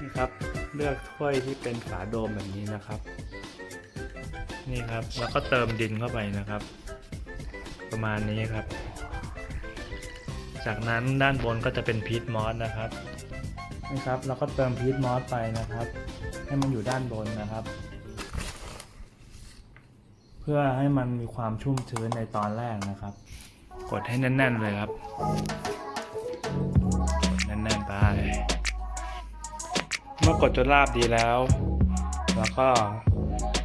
นี่ครับ เลือกถ้วยที่เป็นฝาโดมแบบนี้นะครับ นี่ครับแล้วก็เติมดินเข้าไปนะครับ ประมาณนี้ครับ จากนั้นด้านบนก็จะเป็นพีทมอสนะครับนี่ครับเราก็เติมพีทมอสไปนะครับ ให้มันอยู่ด้านบนนะครับ เพื่อให้มันมีความชุ่มชื้นในตอนแรกนะครับ กดให้แน่น ๆ เลยครับ มื่อกดจนราบดีแล้ว แล้วก็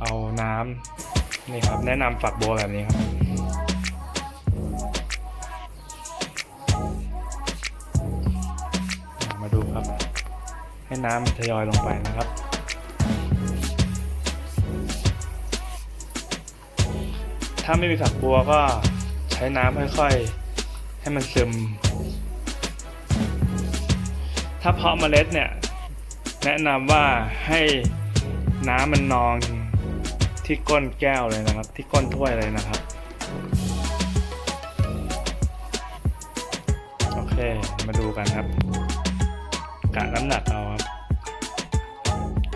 เอาน้ำนี่ครับ แนะนำฝักบัวแบบนี้ครับ มาดูครับ ให้น้ำทยอยลงไปนะครับถ้าไม่มีฝักบัวก็ใช้น้ำค่อยๆ ให้มันซึม ถ้าเพาะเมล็ดเนี่ย แนะนำว่าให้น้ำมันนองที่ก้นแก้วเลยนะครับ ที่ก้นถ้วยเลยนะครับ โอเคมาดูกันครับกะน้ำหนักเอาครับ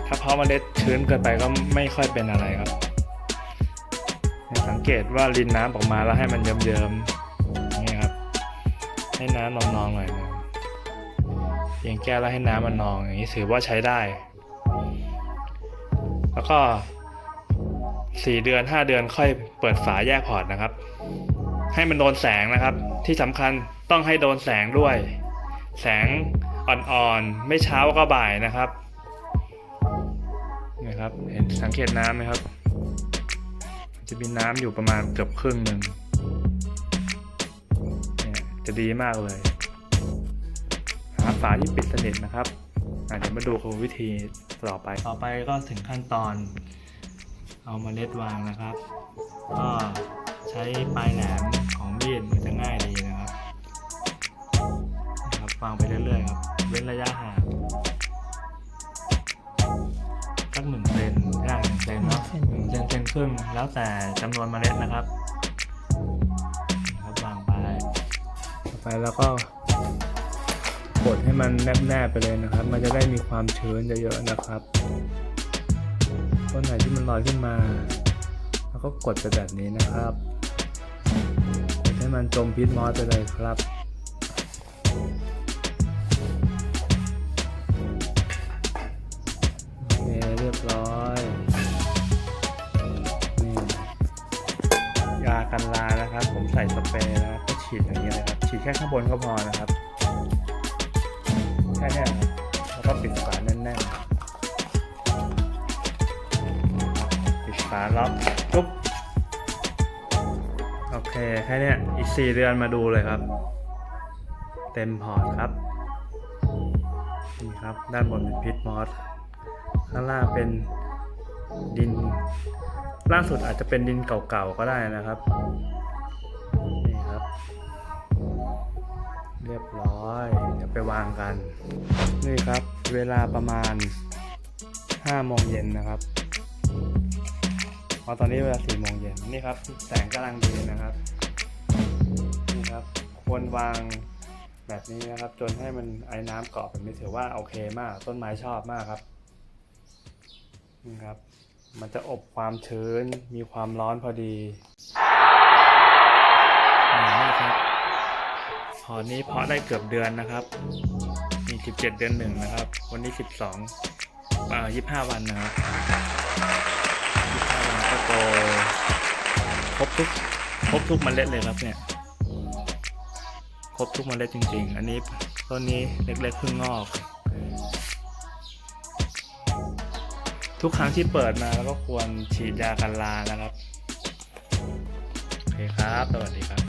ถ้าเพาะเมล็ดชื้นเกินไปก็ไม่ค่อยเป็นอะไรครับ สังเกตว่ารินน้ำออกมาแล้วให้มันเยิ้มๆนี่ครับ ให้น้ำนองๆหน่อยนึง เพียงแก้วแล้วให้น้ำมันนองอย่างนี้ถือว่าใช้ได้ แล้วก็สี่เดือนห้าเดือนค่อยเปิดฝาแยกพอร์ตนะครับ ให้มันโดนแสงนะครับ ที่สำคัญต้องให้โดนแสงด้วย แสงอ่อนๆ ไม่เช้าก็บ่ายนะครับนี่ครับเห็นสังเกตน้ำไหมครับ จะมีน้ำอยู่ประมาณเกือบครึ่งหนึ่งจะดีมากเลย ฝาที่ปิดสนิทนะครับอะเดี๋ยวมาดูวิธีต่อไป ต่อไปก็ถึงขั้นตอน เอามาเล็ดวางนะครับ ก็ใช้ปลายแหลมของมีดมันจะง่ายดีนะครับนะครับวางไปเรื่อยๆครับเว้นระยะห่างสักหนึ่งเซนย่างหนึ่งเซนเนาะหนึ่งเซนเซนครึ่งแล้วแต่จำนวนเมล็ดนะครับนะครับวางไปต่อไปแล้วก็ก ดให้มันแนบๆไปเลยนะครับ มันจะได้มีความชื้นเยอะๆนะครับต้นไหนที่มันลอยขึ้นมา แล้วก็กดไปแบบนี้นะครับ ให้มันจมพิษมอสไปเลยครับโอเคเรียบร้อยนี่ยากันลานะครับ ผมใส่สเปรย์แล้วก็ฉีดอย่างนี้เลยครับ ฉีดแค่ข้างบนก็พอนะครับ แค่เนี้ยแล้วก็ปิดฝาแน่นๆ ปิดฝาล็อกปุ๊บ โอเค แค่เนี้ยอีกสี่เดือนมาดูเลยครับ เต็มพอร์ตครับ นี่ครับ ด้านบนเป็นพิษมอส ข้างล่างเป็นดิน ล่างสุดอาจจะเป็นดินเก่าๆก็ได้นะครับ นี่ครับ เรียบร้อย เดี๋ยวไปวางกัน นี่ครับ เวลาประมาณ5โมงเย็นนะครับพราะตอนนี้เวลา4โมงเย็นนี่ครับ แสงกำลังดีนะครับ นี่ครับ ควรวางแบบนี้นะครับ จนให้มันไอ้น้ำเกาะแบบนี้ถือว่าโอเคมาก ต้นไม้ชอบมากครับนี่ครับ มันจะอบความชื้น มีความร้อนพอดีนี่ครับ อนี้เพาะได้เกือบเดือนนะครับ มี 17 เดือนหนึ่งนะครับ วันนี้ 12อ่า25 วันนะครับ25 วันก็โตครบทุกครบทุกเมล็ดเลยครับเนี่ย ครบทุกเมล็ดจริง ๆ อันนี้ต้นนี้เล็กๆเพิ่งงอก ทุกครั้งที่เปิดมาแล้วก็ควรฉีดยากันรานะครับ โอเคครับ สวัสดีครับ